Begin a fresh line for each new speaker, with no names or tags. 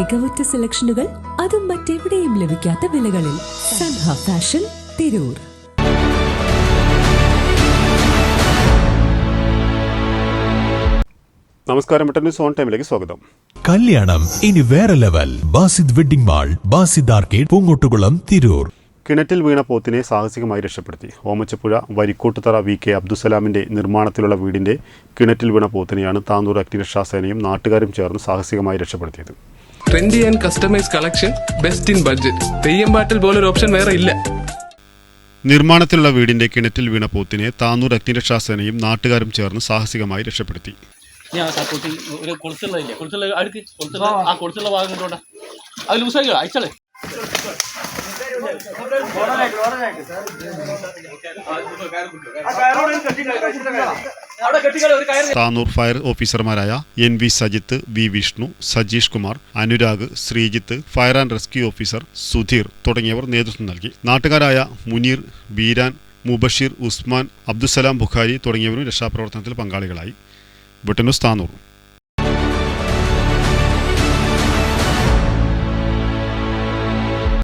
മികവുറ്റ സെലക്ഷനുകൾ അതും മറ്റെവിടെയും ലഭിക്കാത്ത വിലകളിൽ സൻഹ ഫാഷൻ തിരൂർ.
നമസ്കാരം പെട്ടെന്ന് സോൺ ടൈമിലേക്ക് സ്വാഗതം.
കല്യാണം ഇനി വേറെ level. Basid wedding mall Basid arcade Poongottukulam Tirur.
കിണറ്റിൽ വീണ പോത്തിനെ സാഹസികമായി രക്ഷപ്പെടുത്തി. ഓമച്ചപ്പുഴ വരിക്കോട്ടുതറ വി കെ അബ്ദുസലാമിന്റെ നിർമ്മാണത്തിലുള്ള വീടിന്റെ കിണറ്റിൽ വീണ പോത്തിനെയാണ് താന്നൂർ അഗ്നിരക്ഷാസേനയും നാട്ടുകാരും ചേർന്ന് സാഹസികമായി രക്ഷപ്പെടുത്തിയത്.
Trendy and customise collection best in budget Theyyam പാട്ടിൽ പോലൊരു ഓപ്ഷൻ വേറെ ഇല്ല.
നിർമ്മാണത്തിലുള്ള വീടിന്റെ കിണറ്റിൽ വീണ പോത്തിനെ താന്നൂർ അഗ്നിരക്ഷാസേനയും നാട്ടുകാരും ചേർന്ന് സാഹസികമായി രക്ഷപ്പെടുത്തി.
ഞാൻ സപ്പോർട്ട് ഒരു കൊളുത്തുള്ള അടുക്ക് കൊളുത്തുള്ള ആ കൊളുത്തുള്ള ഭാഗം കൊണ്ടോണ്ട അത് ലൂസാക്കി അയച്ചളേ.
താന്നൂർ ഫയർ ഓഫീസർമാരായ N V Sajith V Vishnu Sajeesh Kumar Anurag Sreejith fire and rescue officer Sudheer തുടങ്ങിയവർ നേതൃത്വം നൽകി. നാട്ടുകാരായ മുനീർ ബീരാൻ മുബഷീർ ഉസ്മാൻ അബ്ദുസലാം ബുഖാരി തുടങ്ങിയവരും രക്ഷാപ്രവർത്തനത്തിൽ പങ്കാളികളായി. ബ്രിട്ടനുസ് താന്നൂർ